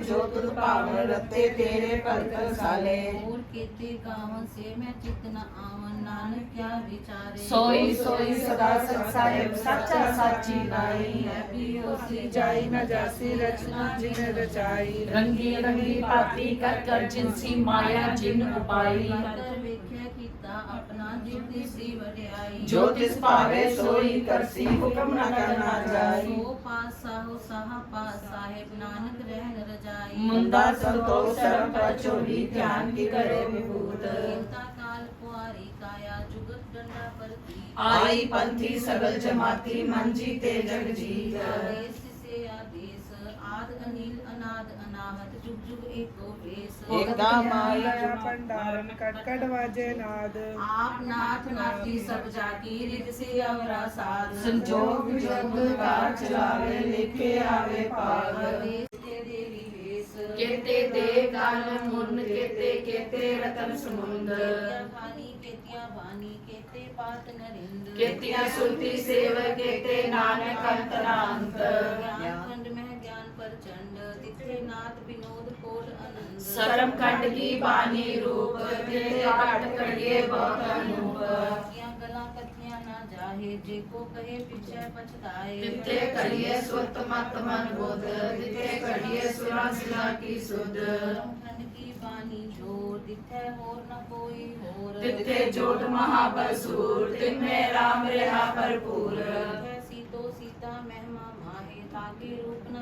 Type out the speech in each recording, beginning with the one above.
ਜੋ ਤੁਧ ਭਾਵਨ ਰਤੇ ਤੇਰੇ ਭਗਤ ਸਾਲੇ। ਹੋਰ ਕੀਤੇ ਗਾਵਨ ਸੇ ਮੈਂ ਚਿਤ ਨ ਆਵਨ ਨਾਨਕ ਕਿਆ ਵਿਚਾਰੇ। ਸੋਈ ਸੋਈ ਸਦਾ ਸਤ ਸਾਹਿਬ ਸਾਚਾ ਸਾਚੀ ਨਾਈ ਵੀ ਹੋਸੀ ਜਾਈ ਨਾ ਜਾਸੀ ਰਚਨਾ ਜਿਨ ਰਚਾਈ। ਰੰਗੀ ਰੰਗੀ ਭਾਤੀ ਕਰ ਕਰ ਜਿਨਸੀ ਮਾਇਆ ਜਿਨ ਉਪਾਈ। ਕਰ ਵੇਖਿਆ ਕੀਤਾ ਆਪਣਾ ਦੀ ਸੀ ਵਡਿਆਈ। ਜੋ ਤਿਸ ਭਾਵੇ ਸੋਈ ਕਰਸੀ ਹੁਕਮ ਨਾ ਕਰਨਾ ਜਾਈ। ਸੋ ਪਾਸਾ ਹੋ ਸਹਾ ਪਾਸ ਸਾਹਿਬ ਨਾਨਕ ਰਹਿਣ ਰਜਾਈ। ਮੁੰਦਾ ਸੰਤੋਖ ਸਰਮ ਪਰਚੋਰੀ ਧਿਆਨ ਕੀ ਕਰੇ ਵਿਭੂਤ। ਚਿੰਤਾ ਕਾਲ ਕੁਆਰੀ ਕਾਇਆ ਜੁਗਤ ਡੰਡਾ ਪਰਤੀ ਆਈ ਪੰਥੀ ਸਗਲ ਜਮਾਤੀ ਮਨ ਜੀਤੇ ਜਗ ਜੀਤ। ਆਦੇਸ ਸੇ ਆਦੇਸ ਆਦ ਅਨੀਲ ਅਨਾਦ ਅਨਾਹਤ ਜੁਗ ਜੁਗ ਏਕੋ ਵੇਸ। ਏਕਾ ਮਾਈ ਮਾਇਆ ਭੰਡਾਰਨ ਕਟ ਕਟ ਵਾਜੇ ਨਾਦ। ਆਪ ਨਾਥ ਨਾਤੀ ਸਭ ਜਾਤੀ ਰਿਤ ਸੇ ਅਵਰਾ ਸਾਧ। ਸੰਜੋਗ ਜਗ ਕਾਰ ਚਲਾਵੇ ਲਿਖੇ ਆਵੇ ਭਾਗ ਆਦੇਸ ਤੇ ਕੇਤੇ ਦੇ ਗਲ ਮੁੰਨ ਕੇਤੇ ਕੇਤੇ ਰਤਨ ਸਮੁੰਦ। ਖਾਨੀ ਕੇਤਿਆ ਬਾਣੀ ਕੇਤੇ ਪਾਤ ਨਰਿੰਦ। ਕੇਤੀਆਂ ਸੁਰਤੀ ਸੇਵ ਕੇਤੇ ਨਾਨਕ ਅੰਤਰਾੰਤ। ਗਿਆਨ ਖੰਡ ਮਹਿ ਗਿਆਨ ਪ੍ਰਚੰਡ ਤਿੱਥੇ ਨਾਥ ਵਿਨੋਦ ਕੋਟ ਅਨੰਦ ਸਰਮ ਕੰਡ ਕੀ ਬਾਣੀ ਰੂਪ ਤਿਤੇ ਘਟ ਕੜੀਏ ਬਹੁਤ ਅਨੂਪ। ਜਾਹੇ ਜੇ ਕੋ ਕਹੇ ਪਿਛੈ ਪਛਤਾਏ। ਤਿਤੇ ਕੜੀਏ ਸੁਰਤ ਮਤ ਮਨ ਬੁੱਧ ਤਿਤੇ ਕੜੀਏ ਸੁਰਾਂ ਸਿਲਾ ਕੀ ਸੁਧ। ਖੰਡ ਕੀ ਬਾਣੀ ਜੋਰ ਤਿੱਥੈ ਹੋਰ ਨ ਕੋਈ ਹੋਰ। ਤਿਤੇ ਜੋਤ ਮਹਾਬਲ ਸੂਰ ਤਿਨਮੇ ਰਾਮ ਰਹਾ ਭਰਪੂਰ। ਤਿੱਥੈ ਸੀਤੋ ਸੀਤਾ ਮਹਿਮਾ ਮਾਹੇ ਤਾਕੇ ਰੂਪ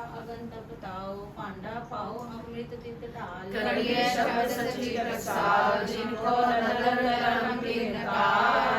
ਅੰਤ ਯਾਰ ਰਹਿਣ ਤਪਤਾਓ ਭਾਂਡਾ ਪਾਓ ਅੰਮ੍ਰਿਤ ਤਿਤ ਢਾਲ। ਕਰੀਏ ਸ਼ਬਦ ਸੱਚੀ ਪ੍ਰਸਾਦ, ਜਿਨ ਕੋ ਨਦਰ ਕਰਮ ਕੀ ਨਕਾਰ।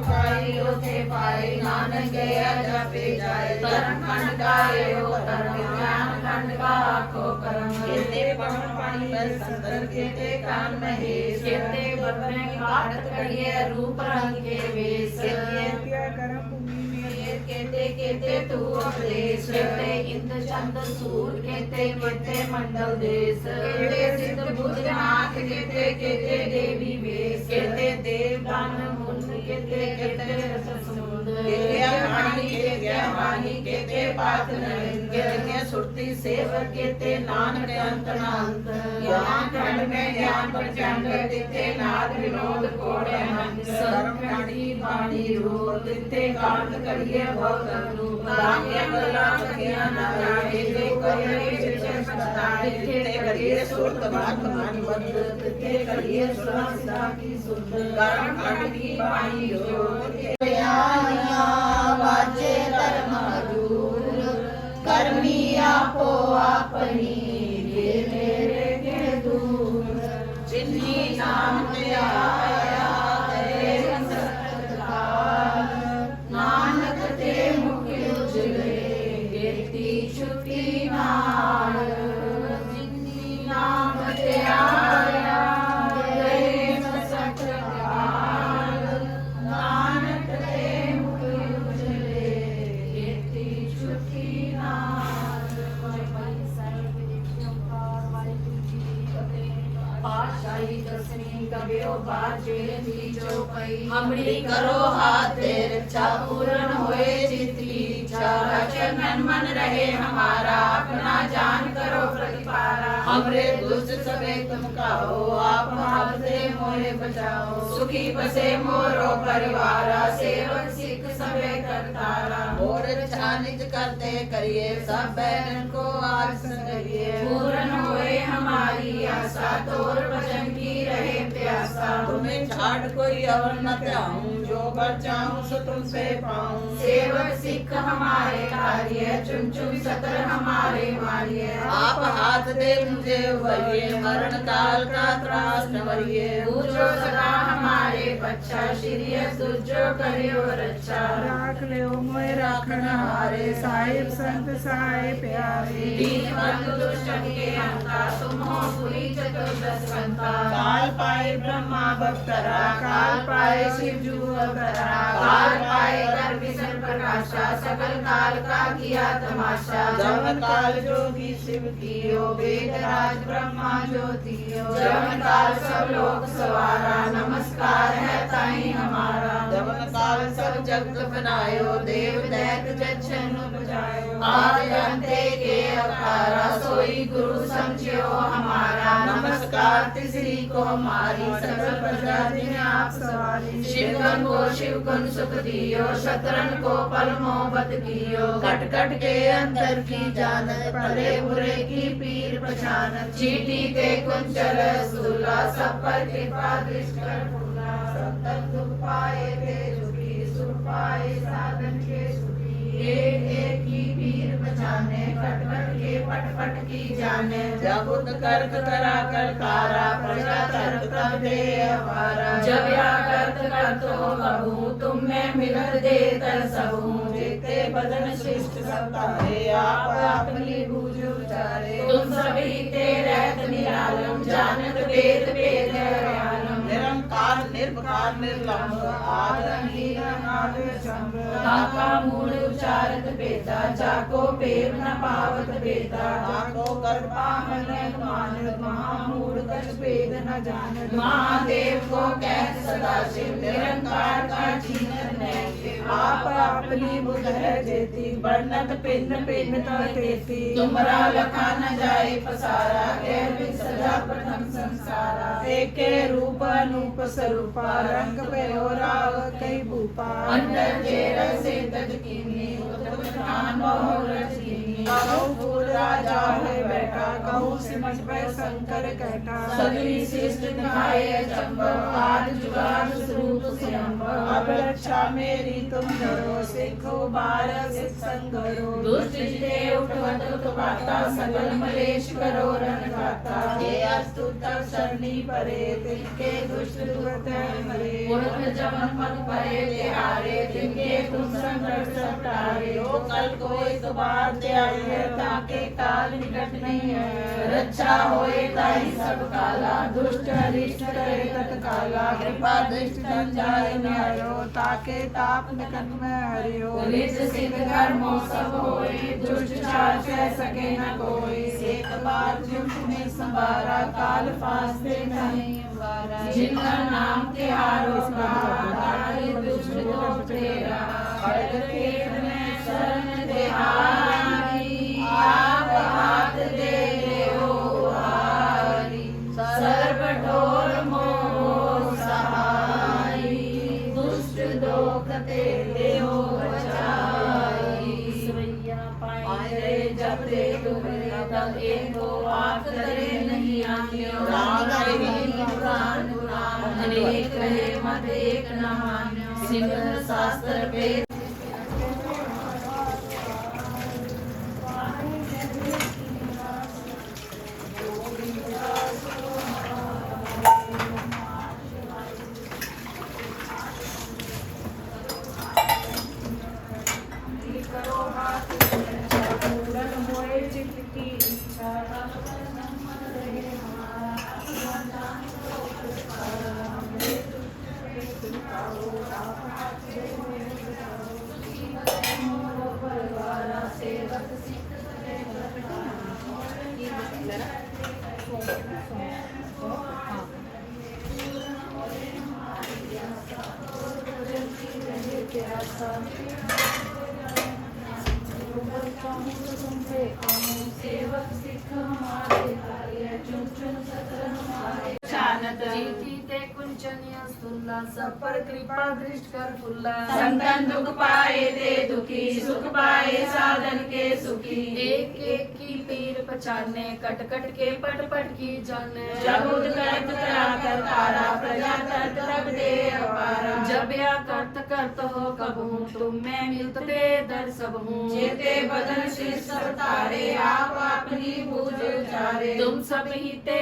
ਪਕਾਈ ਉਥੇ ਪਾਈ, ਨਾਨਕ ਗਿਆ ਜਪੇ ਜਾਏ। ਧਰਮ ਖੰਡ ਗਾਏ ਹੋ, ਧਰਮ ਗਿਆਨ ਖੰਡ ਕਾ ਆਖੋ ਕਰਮ। ਕੇਤੇ ਪਵਨ ਪਾਣੀ ਬਰ ਸੰਦਰ ਕੇਤੇ ਕਾਨ ਮਹੇਸ਼ ਕੇਤੇ ਬਰਨੇ ਕਾੜਤ ਕੜੀਏ ਰੂਪ ਰੰਗ ਕੇ ਵੇਸ। ਕਿਆ ਕਰਮ ਭੂਮੀ ਮੇ ਕੇਤੇ ਕੇਤੇ ਤੂ ਉਪਦੇਸ਼ ਕੇਤੇ ਇੰਦ ਚੰਦ ਸੂਰ ਕੇਤੇ ਕੇਤੇ ਮੰਡਲ ਦੇਸ। ਕੇਤੇ ਸਿੱਧ ਬੁੱਧਨਾਥ ਕੇਤੇ ਕੇਤੇ ਦੇਵੀ ਵੇਸ। ਕੇਤੇ ਦੇਵ ਦਾਨ ਮੁੰਨ ਕੇਤੇ ਕੇਤੇ ਰਸ ਸਮੁੰਦ ਕੇਤੇ ਬਾਣੀ ਕੇਤੇ ਬਾਣੀ ਕੇਤੇ ਪਾਤ ਨਰਿੰਦ ਕੇਤੇ ਸੁਰਤੀ ਸੇਵਕ, ਕੇਤੇ ਨਾਨਕ ਅੰਤ ਨਾੰਤ ਗਿਆਨ ਖੰਡ ਮੈਂ ਗਿਆਨ ਪ੍ਰਚੰਡ ਤਿੱਥੇ ਨਾਦ ਵਿਨੋਦ ਕੋੜੇ ਮੰਗ ਸਰਮ ਖੰਡੀ ਬਾਣੀ ਰੂਪ ਤਿੱਥੇ ਕਾਂਤ ਕਰੀਏ ਬਹੁਤ ਅਨੂਪ। ਰਾਮਿਆ ਗੱਲਾਂ ਕਥੀਆਂ ਨਾ ਜਾਏ ਜੇ ਕੋਈ ਵਿਚੇ ਪਛਤਾਏ। ਤਿੱਥੇ ਕਰੀਏ ਸੁਰਤ, ਬਾਤ, ਮਨ ਬੰਦ ਤਿੱਥੇ ਕਰੀਏ ਸੁਰਾ ਸਿਦਾ ਕੀ ਸੁਧ ਕਰਮ ਖੰਡ ਕੀ ਬਾਣੀ ਵਾਜੇ ਕਰਮ ਹਦੂਰ ਕਰਮੀ હમણી કરો હાથે રક્ષા પૂરણ હોય જીતલી ઈચ્છા રક્ષણ મન મન રહે હમારા અપના જાન કરો પ્રતિપારા हमरे दुष्ट सबे तुम काहो आप हमसे मोरे बचाओ सुखी बसे मोरो परिवारा सेवक ਸਭੇ ਕਰਤਾਰਾ। ਹੋਰਜ ਛਾਨਿਜ ਕਰਤੇ ਕਰੀਏ ਸਭ ਬੈਰਨ ਕੋ ਆਸ ਕਰੀਏ ਪੂਰਨ ਹੋਏ ਹਮਾਰੀ ਆਸਾ ਤੋਰ ਭਜਨ ਕੀ ਰਹੇ ਪਿਆਸਾ। ਤੁਮੇ ਛਾੜ ਕੋਈ ਅਵਰ ਨ ਧਿਆਉਂ। त्याऊं जो कर चाहूँ सो तुमसे पाऊँ। सेवक सिख हमारे कार्य चुन चुन सतर हमारे मारिय। आप हाथ दे मुझे वरिए मरण काल का त्रास न वरिए। पूजो सदा हमारे बच्चा श्री दुर्जो करियो रक्षा राख लियो मोए राखण हारे साहिब संत सहाय प्यारे। दीन बंधु दुष्टन के अंता तुम हो पुरी चतुर्दश संता। काल पाए ब्रह्मा भक्तरा काल पाए शिव जू தராகால் பாய் கர்பிசன் कर विशन प्रकाशा सकल काल का किया तमाशा जवन काल जोगी शिव कियो वेद राज ब्रह्मा ज्योतियो जवन काल सब लोग सवारा नमस्कार है ताई हमारा जवन काल सब जगत बनायो देव दैत जच्छन बजायो आदि अंते के अवतारा सोई गुरु समझियो हमारा नमस्कार तिसरी को हमारी सकल प्रजा जिन्हें आप सवारी शिव गण को शिव गुण सुख दियो शतरन को पल मोहब्बत कियो कट कट के अंतर की जानत भले बुरे की पीर पहचानत चीटी ते कुंचल सुला सब पर कृपा दृष्ट कर फूला सब तक दुख पाए थे झुकी सुख पाए साधन के सुखी एक एक की पीर बचाने कट कट के पट पट की जाने जब उत कर्क करा कर कारा प्रजा तर्क तब दे अपारा जब या करत कर तो कबू तुम में मिलत दे तर सबू जेते बदन श्रेष्ठ सतारे आप अपनी बूझ उचारे तुम सभी ते रहत निरालम जानत वेद वेद ਆਦ ਨਿਰਭਕਾਰ ਨਿਰਲੰਭ ਆਦ ਅਨੀਲ ਅਨਾਦ ਸੰਭ ਤਾਕਾ ਮੂਲ ਉਚਾਰਤ ਭੇਦਾ ਜਾਕੋ ਪੇਵ ਨ ਪਾਵਤ ਭੇਦਾ। ਜਾਕੋ ਕਰਪਾ ਮਨ ਮਾਨ ਮਹਾ भेद न जानत महादेव को कहत सदा शिव निरंकार का नहीं आप अपनी बुध है जेती वर्णत पिन्न पिन्न तेती, तुमरा लखा न जाए पसारा कह बिन सजा प्रथम संसारा एके रूप अनूप स्वरूपा, रंग भयो राव, कई भूपा। अंदर जे रसे तज कीनी उत्तम स्थान बहु रचीनी गऊ फूल राजा है बेटा गऊ से मुझ पर शंकर कहता। सगरी श्रेष्ठ दिखाए चंबक आज जुगान स्वरूप से अब रक्षा मेरी तुम करो सिखो बारह शिक्षण करो दुष्ट जिते उठवत तो उत्पाता सकल मलेश करो रन गाता। हे अस्तुत सरणी परे तिनके दुष्ट दुरत मरे पुरख जमन मन परे ते हारे तिनके तुम संकट सटारे ओ कल कोई सुबार ते ਕਾਜ ਹੈ ਤਾਂ ਕੇ ਕਾਲ ਨਿਕਟ ਨਹੀਂ ਹੈ। ਰੱਛਾ ਹੋਏ ਤਾਈ ਸਭ ਕਾਲਾ, ਦੁਸ਼ਟ ਅਰਿਸ਼ਟ ਕਰੇ ਤਤ ਕਾਲਾ। ਕਿਰਪਾ ਦਿਸ਼ਟ ਜਨ ਜਾਏ ਨਿਆਇਓ ਤਾਂ ਕੇ ਤਾਪ ਨਿਕਟ ਮੈਂ ਹਰਿਓ। ਰਿਤ ਸਿਧ ਘਰ ਮੋ ਸਭ ਹੋਏ, ਦੁਸ਼ਟ ਚਾਲ ਕਹਿ ਸਕੇ ਨਾ ਕੋਈ। ਸੇਕ ਬਾਤ ਜੁਗ ਨੇ ਸੰਭਾਰਾ, ਕਾਲ ਫਾਸਤੇ ਨਹੀਂ ਵਾਰਾ ਜਿਨ੍ਹਾਂ ਨਾਮ ਤੇ ਹਾਰੋ ਕਾ ਤਾਰੇ ਦੁਸ਼ਟ ਤੋਂ ਤੇਰਾ। ਹਰ ਕੇ ਮੈਂ ਸ਼ਰਨ ਦੇ ਹਾਰ। ਆਪ ਹਾਥ ਦੇ ਲਿਓ ਹਾਰੀ ਸਰਬ ਢੋਰ ਮੋ ਸਹਾਈ। ਦੁਸ਼ਟ ਦੋਖ ਤੇ ਲਿਓ ਬਚਾਈ। ਸਵਈਆ ਪਾਏ ਜਪਦੇ ਤੁਮਰੇ ਤਬ ਏਕੋ ਆਪ ਕਰੇ ਨਹੀਂ ਆਨਿਓ ਰਾਮ ਕਰੇ। ਨਹੀਂ ਪੁਰਾਨ ਪੁਰਾਨ ਅਨੇਕ ਹੈ ਮਤ ਏਕ ਨਾ ਮਾਨਿਓ ਸਿਮਰ ਸਾਸਤਰ ਵੇਦ सेवक सिख हमारे हरि चुन चुन सतर हमारे शानत पूजनीय स्तुल्ला सब पर कृपा दृष्ट कर फुल्ला संतन दुख पाए दे दुखी सुख पाए साधन के सुखी। एक एक की पीर पचाने कट कट के पट पट की जाने। जबुद करत करा कर तारा प्रजा करत रब दे अपारा। जब या करत करत हो कबहूं तुम मैं मिलते दर सब हूँ जेते बदन शीश सब तारे आप अपनी पूज उचारे तुम सब ही ते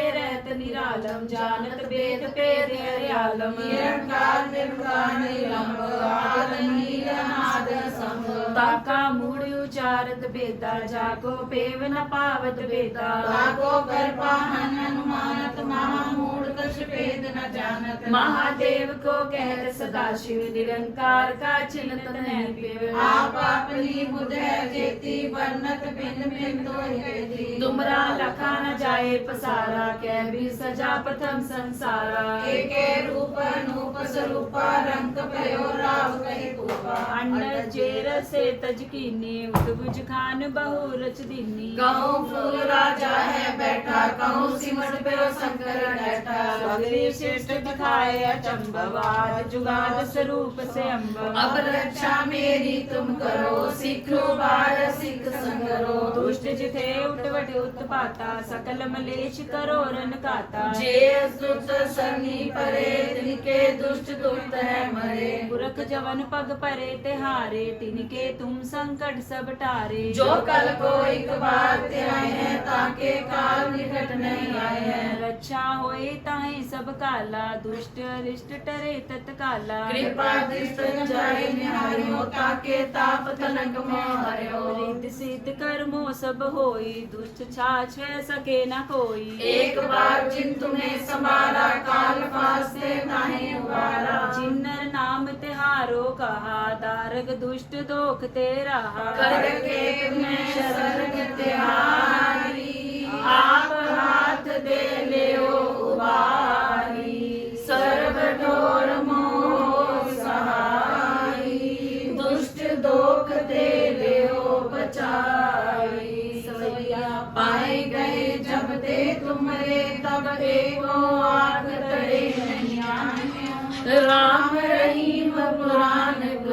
निरालम जानत वेद पे दे ਆਲਮ। ਨਿਰੰਕਾਰ ਨਿਰਗੁਣ ਨਿਰਲੰਭ ਆਦਿ ਨੀਲਨਾਦ ਸੰਗ ਤਾਕਾ ਮੂੜ ਉਚਾਰਤ ਬੇਦਾ ਜਾ ਕੋ ਪੇਵ ਨ ਪਾਵਤ ਬੇਦਾ ਤਾਕੋ ਕਰਪਾ ਹਨ ਅਨੁਮਾਨਤ ਮਹਾ ਮੂੜ ਕਛ ਭੇਦ ਨ ਜਾਣਤ। ਮਹਾਦੇਵ ਕੋ ਕਹਿ ਸਦਾ ਸ਼ਿਵ ਨਿਰੰਕਾਰ ਕਾ ਚਿੰਤ ਨੈ ਪਿਵ। ਆਪ ਆਪਨੀ ਬੁਧ ਹੈ ਜੇਤੀ ਵਰਨਤ ਬਿਨ ਬਿਨ ਤੋਹਿ ਕੇਤੀ। ਤੁਮਰਾ ਲਖਾ ਨ ਜਾਏ ਪਸਾਰਾ ਕਹਿ ਵੀ ਸਜਾ ਪ੍ਰਥਮ ਸੰਸਾਰਾ। ਏਕੇ रूप अनूप स्वरूपा रंग भयो राव कहि कूपा अंडर चेर से तज कीनी उतबुज खान बहु रच दीनी कहूँ फूल राजा है बैठा कहूँ सिमट पे शंकर बैठा। सगरी श्रेष्ठ दिखाए अचंबवाद जुगाद स्वरूप से अम्ब अब रक्षा मेरी तुम करो सिखो बार सिख संगरो। दुष्ट जिथे उठवट उत्पाता सकल मलेश करो रन काता जे दुष्ट सनी परे तिनके दुष्ट दुष्ट है मरे। पुरख जवन पग परे तिहारे तिनके तुम संकट सब टारे। जो कल को एक बार ते आए हैं ताके काल निकट नहीं आए हैं। रक्षा होए ताहे सब काला दुष्ट अरिष्ट टरे तत्काला। कृपा दृष्ट जाए निहारियो ताके ताप तनक में हरियो। रिद्ध सिद्ध कर्मो सब होई दुष्ट छाछ सके न कोई। एक बार जिन तुम्हें संभाला काल ਵਾਸਤੇ ਨਾਹੀ ਉਬਾਰਾ ਜਿਨਰ ਨਾਮ ਤਿਹਾਰੋ ਕਹਾ ਦਾਰਗ ਦੁਸ਼ਟ ਦੋਖ ਤੇ ਰਹਾ। ਕਰ ਕੇ ਤੁਮੇ ਸ਼ਰਨ ਤਿਹਾਰ।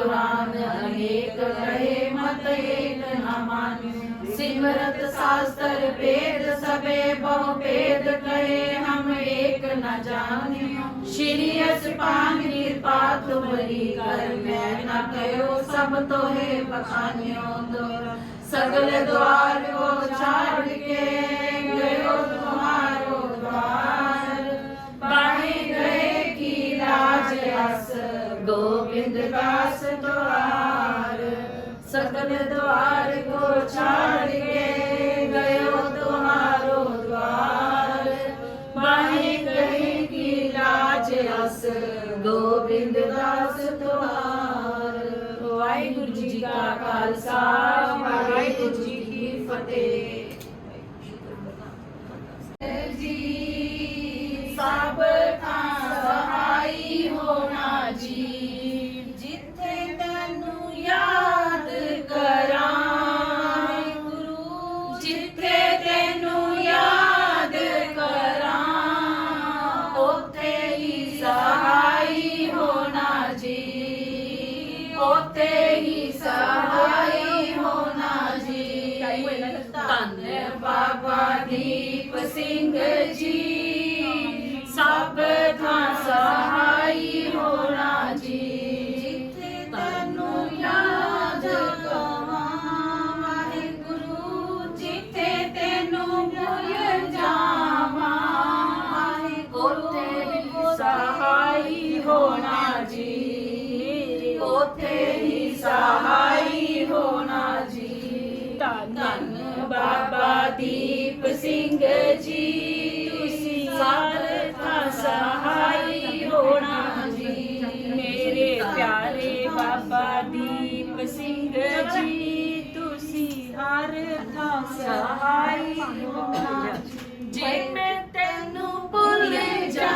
पुराण पुराण अनेक कहे मत एक न मान्यो सिमरत शास्त्र वेद सबे बहु वेद कहे हम एक न जानियो श्री पान कृपा तुम्हारी कर मैं न कहो सब तो है बखानियो दो सगल द्वार को छाड़ के सकल द्वार को छाड़ के गयो तुम्हारो द्वार बाहे गए की राज रस गोविंद दास द्वार वाहिगुरु जी का खालसा वाहिगुरु जी की फतेह ਸਿੰਘ ਬਾਬਾ ਦੀਪ ਸਿੰਘ ਜੀ ਤੁਸੀਂ ਹਰ ਥਾਂ ਸਹਾਈ ਹੋਣਾ। ਜੇ ਮੈਂ ਤੈਨੂੰ ਭੁੱਲ ਜਾ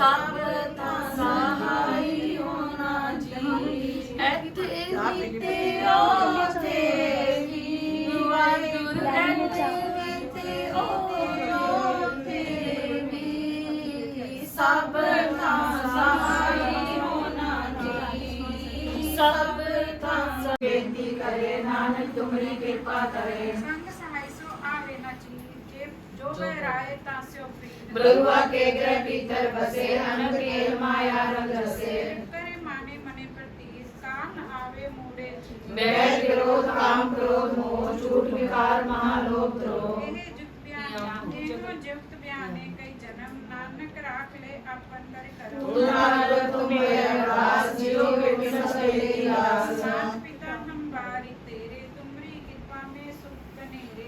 ਸਭ ਤਾਂ ਸਹਾਈ ਹੋਣਾ ਜੀ। ਇੱਥੇ ਵੀ ਤੇ ਉੱਥੇ ਵੀ ਵਾਹਿਗੁਰੂ, ਇੱਥੇ ਵੀ ਤੇ ਉੱਥੇ ਵੀ ਸਭ ਤਾਂ ਸਹਾਈ ਹੋਣਾ ਜੀ। ਸਭ ਤਾਂ ਬੇਨਤੀ ਕਰੇ ਨਾਨਕ ਤੁਮਰੀ ਕਿਰਪਾ ਕਰੇ ਸੰਗ ਸਹਾਈ ਸੋ ਆਵੇ ਨਾ ਇਹ ਜੁਗਤ ਬਿਆਨ ਇਹੋ ਜੁਗਤ ਬਿਆਨੇ ਕਈ ਜਨਮ ਨਾਨਕ ਰਾਖ ਲੈ ਆਪਨ ਕਰ ਕਰੋ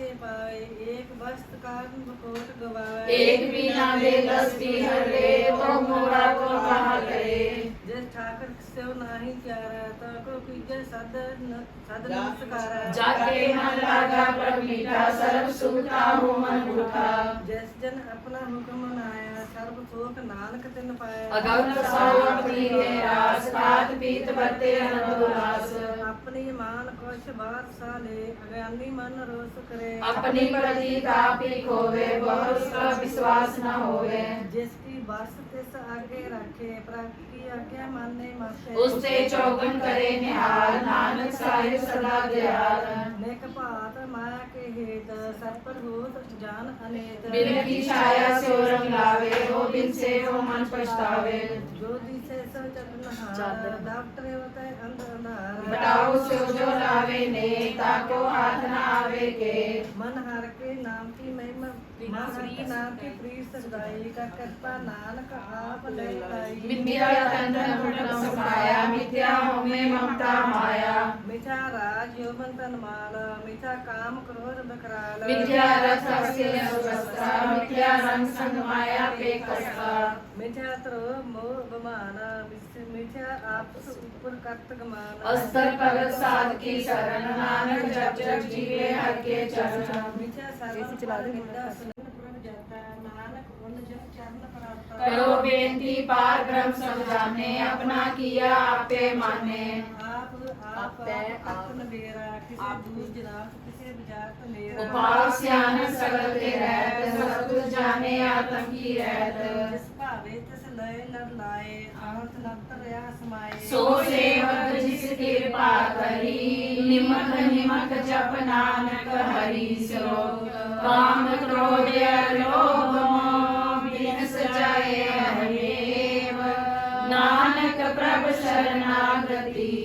ले पाछे पाए एक वस्त कारण बकोट गवाए एक बिना दे दस हरे तो मोरा को कहा करे जिस ठाकर से नाही चारा ता को कीजे सद न सद नमस्कारा जाके मन लागा पर मीठा सर्व सुखता हूँ मन उठा जिस जन अपना हुक्म मनाया सर्व सुख नानक तिन पाया अगम साव अपनी है रास खात पीत बरते आनंद उल्लास अपनी मान कुछ बात साले अज्ञानी मन रोस करे अपनी प्रति कापी खोवे बहुत उसका विश्वास न होवे जिसकी बस तिस आगे रखे प्रभु की आज्ञा माने माते उससे चौगन करे निहाल नानक साहिब सदा दयाल ਨਿਕ ਭਾਤ ਮੈਂ ਕਹੇਤ ਸਰਪਰਭੂਤ ਜਾਨ ਅਨੇਤ। ਬਿਨ ਕੀ ਛਾਇਆ ਸੋ ਰੰਗ ਲਾਵੇ ਹੋ ਬਿਨ ਸੇ ਹੋ ਮਨ ਪਛਤਾਵੇ। ਜੋ ਦਿਸੇ ਸੋ ਚਤਨ ਹਾਰ ਡਾਕਟਰ ਹੋਤੇ ਅੰਧ ਅੰਧਾਰ ਬਟਾਓ ਸੋ ਜੋ ਲਾਵੇ ਨੇ ਤਾਕੋ ਹਾਥ ਨਾ ਆਵੇ ਕੇ। ਮਨ ਹਰ ਕੇ ਨਾਮ ਕੀ ਮਹਿਮਾ ਮਨ ਹਰ ਕੇ ਨਾਮ ਕੀ ਪ੍ਰੀਤ ਸਦਾਈ ਕਾ ਕਰਤਾ ਨਾਨਕ ਆਪ ਲੈ ਲਾਈ ਮਿੱਥਿਆ ਤਨ ਤਨ ਬਟਮ ਸਮਾਇਆ ਮਿੱਥਿਆ ਹੋਮੇ ਮਮਤਾ ਮਾਇਆ। ਮਿਠਾ ਰਾਜ ਯੋਵਨ ਤਨ ਮਾਨ मिठा काम क्रोध बकराल विद्या रस अस्य सुवस्ता मिथ्या रंग संग माया पे कस्ता मिठा त्रो मोह बमान मिठा आपस ऊपर कर्त गमान अस्तर भगत साध की शरण नानक जप जप जीवे हर के चरण मिठा सर्व चला दे प्रभ जाता नानक उन जन चरण प्राप्त करो बेनती पार ब्रह्म सब जाने अपना किया आपे माने ਆਪ ਆਪ ਨਵੇਰਾ ਕਿਸੇ ਦੂਰ ਜਨਾਬ ਕਿਸੇ ਬਜ਼ਾਰ ਤੋਂ ਮੇਰਾ ਉਪਾਲ ਸਿਆਨ ਸਗਲ ਤੇ ਰਹਿਤ ਸਭ ਕੁਝ ਜਾਣੇ ਆਤਮ ਕੀ ਰਹਿਤ। ਜਿਸ ਭਾਵੇ ਤਿਸ ਲਏ ਨਰ ਲਾਏ ਆਹਤ ਨੰਤਰਿਆ ਸਮਾਏ। ਸੋ ਸੇਵਕ ਜਿਸ ਕਿਰਪਾ ਕਰੀ ਨਿਮਕ ਨਿਮਕ ਜਪ ਨਾਨਕ ਹਰੀ ਸਲੋਕ। ਕਾਮ ਕ੍ਰੋਧ ਲੋਭ ਮੋਹ ਬਿਨ ਸਜਾਏ ਹਰੇਵ ਨਾਨਕ ਪ੍ਰਭ ਸਰਨਾਗਤੀ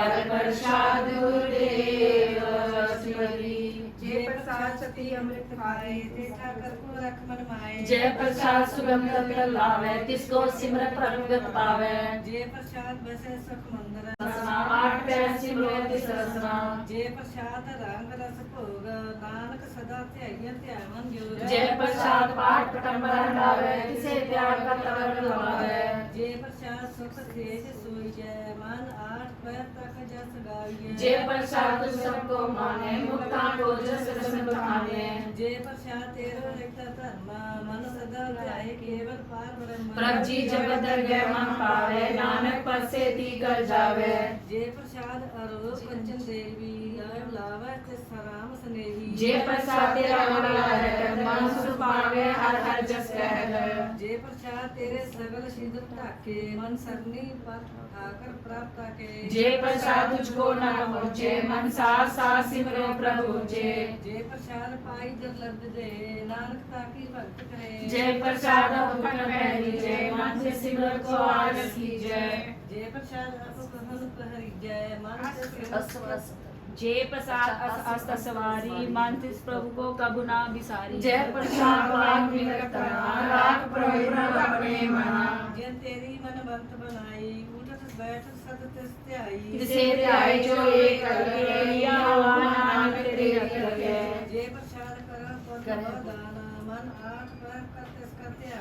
ਜਲ ਪ੍ਰਸ਼ਾਦ ਗੁਰਦੇਵ ਸਿਮਰੀ ਜੇ ਪ੍ਰਸਾਦ ਸਤੀ ਅੰਮ੍ਰਿਤ ਖਾਏ ਤੇ ਸਾਗਰ ਕੋ ਰਖ ਮਨ ਮਾਏ ਜੈ ਪ੍ਰਸਾਦ ਸੁਗੰਧ ਮਿਲ ਲਾਵੇ ਤਿਸ ਕੋ ਸਿਮਰਤ ਪਰਮ ਗਤ ਪਾਵੇ ਜੇ ਪ੍ਰਸਾਦ ਬਸੇ ਸੁਖ ਮੰਦਰ ਰਸਨਾ ਪਾਠ ਪੈ ਸਿਮਰੋ ਤਿਸ ਰਸਨਾ ਜੇ ਪ੍ਰਸ਼ਾਦ ਰੰਗ ਰਸ ਭੋਗ ਨਾਨਕ ਸਦਾ ਧਿਆਈਆਂ ਧਿਆਵਨ ਜੋ ਜੈ ਪ੍ਰਸ਼ਾਦ ਪਾਠ ਪਟੰਬਰ ਹੰਡਾਵੇ ਕਿਸੇ ਧਿਆਨ ਕਰਤਵਰ ਲਵਾਵੇ। ਜੇ ਪ੍ਰਸ਼ਾਦ ਸੁਖ ਸੇਜ ਸੋਈ ਜੈ ਮਨ ਆਠ ਪੈਰ ਤੱਕ ਜਸ ਗਾਈਏ ਜੇ ਪ੍ਰਸ਼ਾਦ ਤੁ ਸਭ ਕੋ ਮਾਨੇ ਮੁਕਤਾਂ ਕੋ ਜਸ ਰਸਨ ਬਖਾਨੇ। ਜੇ ਪ੍ਰਸ਼ਾਦ ਤੇਰਾ ਰਿਕਤਾ ਧਰਮਾ ਮਨ ਸਦਾ ਧਿਆਏ ਕੇਵਲ ਪਾਰ ਬ੍ਰਹਮ। ਪ੍ਰਭ ਜੀ ਜਗਤ ਦਰ ਗੈ ਮਨ ਪਾਵੇ ਨਾਨਕ ਪਰਸੇ ਤੀ ਕਰ ਜਾਵੇ। ਜੇ ਪ੍ਰਸਾਦ ਅਰੋ ਕੰਚਨ ਦੇਵੀ ਆਇ ਲਾਵੇ ਤੇ ਸਰਾਮ ਸਨੇਹੀ ਜੇ ਪ੍ਰਸਾਦ ਤੇਰਾ ਮਨ ਲਾਵੇ ਮਨ ਸੁਖ ਪਾਵੇ ਹਰ ਹਰ ਜਸ ਕਹਿ ਜੇ ਪ੍ਰਸਾਦ ਤੇਰੇ ਸਗਲ ਸਿਧ ਢਾਕੇ ਮਨ ਸਰਨੀ ਪਤ ਆਕਰ ਪ੍ਰਾਪਤਾ ਕੇ ਜੇ ਪ੍ਰਸਾਦ ਤੁਝ ਕੋ ਨਾ ਹੋਜੇ ਮਨ ਸਾਰ ਸਾਰ ਸਿਮਰੋ ਪ੍ਰਭੂ ਜੇ ਜੇ ਪ੍ਰਸਾਦ ਪਾਈ ਜਰ ਲਬਦ ਦੇ ਨਾਨਕ ਤਾ ਕੀ ਭਗਤ ਕਰੇ ਜੇ ਪ੍ਰਸਾਦ ਹੁਕਮ ਪੈ ਲੀਜੇ ਮਨ ਸੇ ਸਿਮਰ ਕੋ ਆਰਸ ਕੀਜੇ ਜੇ ਪ੍ਰਸਾਦ ਆਪੋ ਕਹਨ ਪਹਰੀ ਜੈ ਮਨ ਤੇ ਸਿਰ जे प्रसाद अस अस्त सवारी मन तिस प्रभु को कबु ना बिसारी जय प्रसाद लाख विरतना राख प्रभु अपने मना ਜਿਨ ਤੇਰੀ ਮਨਵੰਤ ਬਣਾਈ ਉਠਤ ਬੈਠ ਸਦ ਤਿਸ ਧਿਆਈ तिसे ध्याय जो एक करके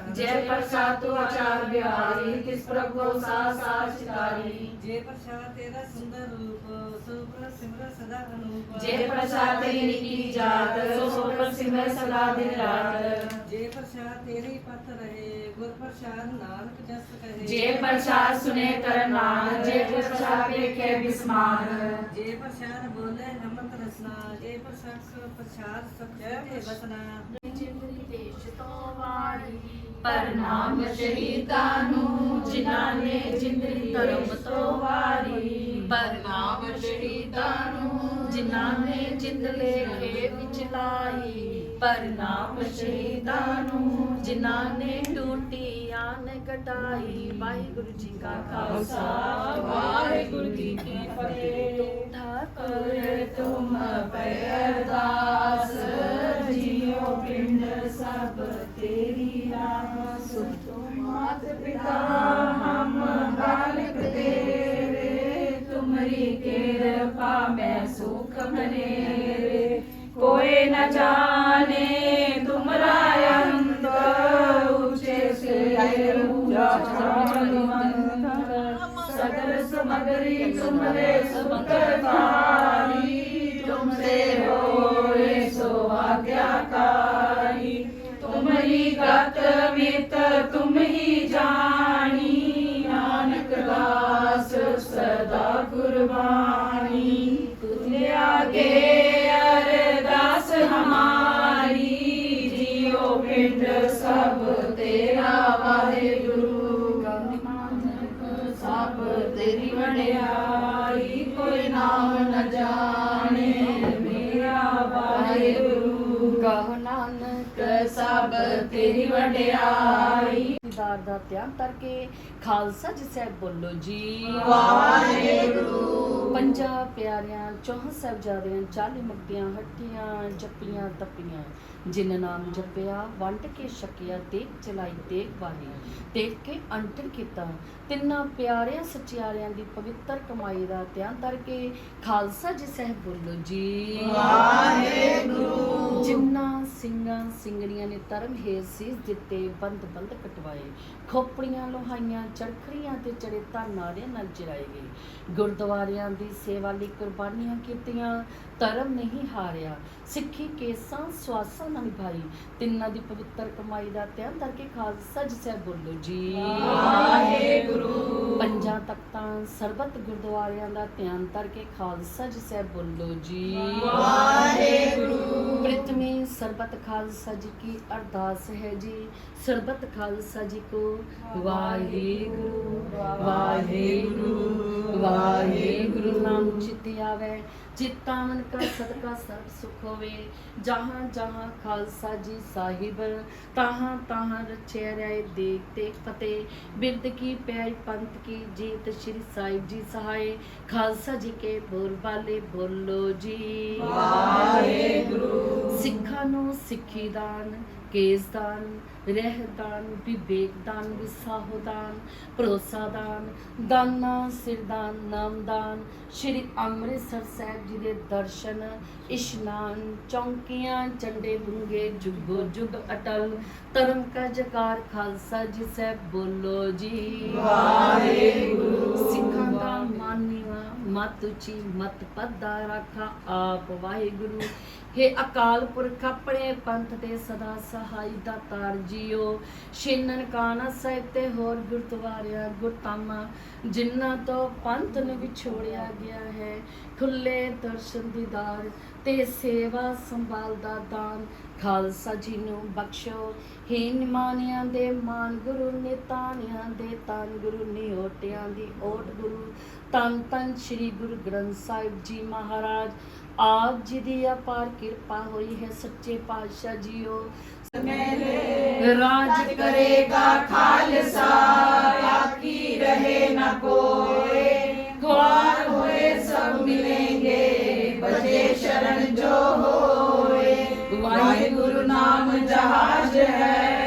जय प्रसाद तो आचार बिहारी तिस प्रभु सा सा चितारी जय प्रसाद तेरा सुंदर रूप सुपर सिमर सदा अनूप जय प्रसाद तेरी की जात सुपर सिमर सदा दिन रात जय प्रसाद तेरे पथ रहे गुर प्रसाद नानक जस कहे जय प्रसाद सुने तरनान जय प्रसाद देखे बिस्मान जय प्रसाद बोले नमत रसना जय प्रसाद प्रसाद सब जय वसना ਬਸਨਾ ਪ੍ਰਣਾਮ ਸ਼ਹੀਦਾਂ ਨੂੰ ਜਿਨ੍ਹਾਂ ਨੇ ਜਿੰਦੜੀ ਧਰਮ ਤੋਂ ਵਾਰੀ ਪ੍ਰਣਾਮ ਸ਼ਹੀਦਾਂ ਨੂੰ ਜਿਨ੍ਹਾਂ ਨੇ ਜਿੰਦ ਲੇਖੇ ਵਿੱਚ ਲਾਈ ਪ੍ਰਣਾਮ ਸ਼ਹੀਦਾਂ ਨੂੰ ਜਿਨ੍ਹਾਂ ਨੇ ਟੂਟੀ ਨ ਕਟਾਈ ਵਾਹਿਗੁਰੂ ਜੀ ਕਾ ਖਾਲਸਾ। ਵਾਹਿਗੁਰੂ ਜੀ ਕੀ ਫਤਿਹ। ਠਾਕੁਰ ਤੁਮ ਪੈ ਅਰਦਾਸ ਜੀਉ ਪਿੰਡ ਸਭ ਤੇਰੀ ਨਾਮ। ਸੁਖ ਮਾਤ ਪਿਤਾ ਹਮ ਬਾਲਕ ਤੇਰੇ। ਤੁਮਰੀ ਕਿਰਪਾ ਮੈਂ ਸੁਖ ਮਨੇ ਕੋਏ ਨ ਜਾਣੇ सगर समगरी तुमरे सुमकरतारी तुमसे होए सो आज्ञाकारी तुम्हारी गत मित तुम ही जानी नानक दास सदा कुर्बानी तुझे आगे ਦਾ ਧਿਆਨ ਕਰਕੇ ਖਾਲਸਾ ਜੀ ਸਾਹਿਬ ਬੋਲੋ ਜੀ। ਵਾਹਿਗੁਰੂ। ਪੰਜਾਂ ਪਿਆਰਿਆਂ ਚੌਹਾਂ ਸਾਹਿਬਜ਼ਾਦਿਆਂ ਚਾਲੀ ਮੁਕਤੀਆਂ ਹੱਟੀਆਂ ਜੱਪੀਆਂ ਤੱਪੀਆਂ ਜਿਨ ਨਾਮ ਜਪਿਆ ਵੰਡ ਕੇ ਛਕਿਆ ਦੇਖ ਚਲਾਈ ਦੇਖ ਵਾਹੀ ਦੇਖ ਕੇ ਅੰਤਰ ਕੀਤਾ। ਤਿੰਨਾਂ ਪਿਆਰਿਆਂ ਸੱਚਿਆਰਿਆਂ ਦੀ ਪਵਿੱਤਰ ਕਮਾਈ ਦਾ ਧਿਆਨ ਕਰਕੇ ਖਾਲਸਾ ਜੀ ਸਾਹਿਬ ਬੋਲੋ ਜੀ। ਵਾਹਿਗੁਰੂ। ਜਿਨ੍ਹਾਂ ਸਿੰਘਾਂ ਸਿੰਘਣੀਆਂ ਨੇ ਧਰਮ ਹੇਰ ਸੀਸ ਦਿੱਤੇ ਬੰਦ ਬੰਦ ਕਟਵਾਏ। ਖੋਪੜੀਆਂ ਲੋਹਾਈਆਂ ਚੜਖੜੀਆਂ ਤੇ ਚੜੇ ਧਾਨਾਰਿਆਂ ਨਾਲ ਚਰਾਏ ਗਏ। ਗੁਰਦੁਆਰਿਆਂ ਦੀ ਸੇਵਾ ਲਈ ਕੁਰਬਾਨੀਆਂ ਕੀਤੀਆਂ ਧਰਮ ਨਹੀਂ ਹਾਰਿਆ। ਸਿੱਖੀ ਕੇਸਾਂ ਸਵਾਸਾਂ ਨਾਲ ਨਿਭਾਈ। ਤਿੰਨਾਂ ਦੀ ਪਵਿੱਤਰ ਕਮਾਈ ਦਾ ਧਿਆਨ ਕਰਕੇ ਖਾਲਸਾ ਜੀ ਸਾਹਿਬ ਬੋਲੋ ਜੀ। ਵਾਹਿਗੁਰੂ। ਪੰਜਾਂ ਤਖਤਾਂ ਸਰਬਤ ਗੁਰਦੁਆਰਿਆਂ ਦਾ ਧਿਆਨ ਕਰਕੇ ਖਾਲਸਾ ਜੀ ਸਾਹਿਬ ਬੋਲੋ ਜੀ। ਵਾਹਿਗੁਰੂ। ਪ੍ਰਥਮੇ ਸਰਬਤ ਖਾਲਸਾ ਜੀ ਕੀ ਅਰਦਾਸ ਹੈ ਜੀ। ਸਰਬਤ ਖਾਲਸਾ ਜੀ ਕੋ ਵਾਹਿਗੁਰੂ। ਵਾਹਿਗੁਰੂ ਵਾਹਿਗੁਰੂ ਨਾਮ ਚਿਤ ਆਵੇ ਚਿੱਤਾ ਮਨ ਕਾ ਸਦਕਾ ਸਰਬ ਸੁਖ ਹੋਵੇ। ਜਹਾਂ ਜਹਾਂ ਖਾਲਸਾ ਜੀ ਸਾਹਿਬ ਤਾਹਾਂ ਤਾਹਾਂ ਰਚਿਆ ਰਹੇ ਦੇਖ ਤੇ ਫਤਿਹ। ਬਿਰਦ ਕੀ ਪਿਆਰੀ ਪੰਥ ਕੀ ਜੀਤ ਸ਼੍ਰੀ ਸਾਹਿਬ ਜੀ ਸਹਾਏ। ਖਾਲਸਾ ਜੀ ਕੇ ਬੋਲ ਬਾਲੇ ਬੋਲੋ ਜੀ। ਵਾਹਿਗੁਰੂ। ਸਿੱਖਾਂ ਨੂੰ ਸਿੱਖੀ ਦਾਨ ਕੇਸ ਦਾਨ ਰਹਿ ਦਾਨ ਵਿਵੇਕ ਦਾਨ ਵਿਸਾਹੋ ਦਾਨ ਭਰੋਸਾ ਦਾਨ ਦਾਨਾ ਸਿਰਦਾਨ ਨਾਮਦਾਨ। ਸ਼੍ਰੀ ਅੰਮ੍ਰਿਤਸਰ ਸਾਹਿਬ ਜੀ ਦੇ ਦਰਸ਼ਨ ਇਸ਼ਨਾਨ ਚੌਂਕੀਆਂ ਚੰਡੇ ਬੁੰਗੇ ਜੁਗੋ ਜੁਗ ਅਟਲ। ਧਰਮ ਕਾ ਜਕਾਰ ਖਾਲਸਾ ਜੀ ਸਾਹਿਬ ਬੋਲੋ ਜੀ। ਵਾਹਿਗੁਰੂ। ਸਿੱਖਾਂ ਦਾ ਮਾਨੀਵਾ ਮਤ ਉੱਚੀ ਮਤ ਪੱਦਾ ਰਾਖਾ ਆਪ ਵਾਹਿਗੁਰੂ। ਹੇ ਅਕਾਲ ਪੁਰਖ, ਆਪਣੇ ਪੰਥ ਦੇ ਸਦਾ ਸਹਾਈ ਦਾਤਾਰ ਜੀਓ। ਛਿੰਨਨ ਕਾਣਾ ਸਾਹਿਬ ਤੇ ਹੋਰ ਗੁਰਦੁਆਰਿਆਂ ਗੁਰਤਾਮਾ ਜਿਨ੍ਹਾਂ ਤੋਂ ਪੰਥ ਨੂੰ ਵਿਛੋੜਿਆ ਗਿਆ ਹੈ। ਖੁੱਲੇ ਦਰਸ਼ਨ ਦੀਦਾਰ ਤੇ ਸੇਵਾ ਸੰਭਾਲ ਦਾ ਦਾਨ। ਖਾਲਸਾ ਜੀ ਨੂੰ ਬਖਸ਼ੋ। ਹੇ ਨਿਮਾਨਿਆਂ ਦੇ ਮਾਨ ਗੁਰੂ ਨਿਤਾਨਿਆਂ ਦੇ ਤਾਨ ਗੁਰੂ ਨਿਓਟਿਆਂ ਦੀ ਓਟ ਗੁਰੂ। ਤਨ ਤਨ ਸ੍ਰੀ ਗੁਰੂ ਗ੍ਰੰਥ ਸਾਹਿਬ ਜੀ ਮਹਾਰਾਜ। ਆਪ ਜੀ ਦੀ ਅਪਾਰ ਕਿਰਪਾ ਹੋਈ ਹੈ, ਸੱਚੇ ਪਾਤਸ਼ਾਹ ਜੀਓ। ਮੇਲੇ ਰਾਜ ਕਰੇਗਾ ਖਾਲਸਾ, ਬਾਕੀ ਰਹੇ ਨਾ ਕੋਏ ਗਵਾਰ ਹੋਏ ਸਭ ਮਿਲेंगे ਬਜੇ ਸ਼ਰਨ ਜੋ ਹੋਏ। ਵਾਹਿਗੁਰੂ ਨਾਮ ਜਹਾਜ਼ ਹੈ।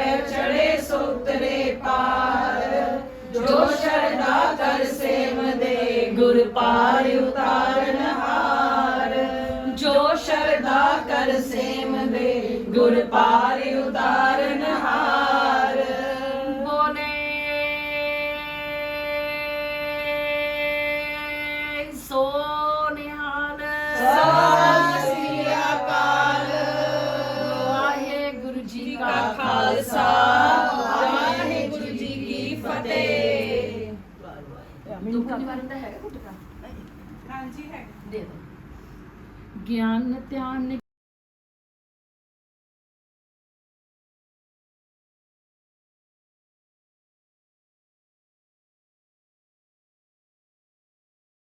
ਗਿਆਨ ਧਿਆਨ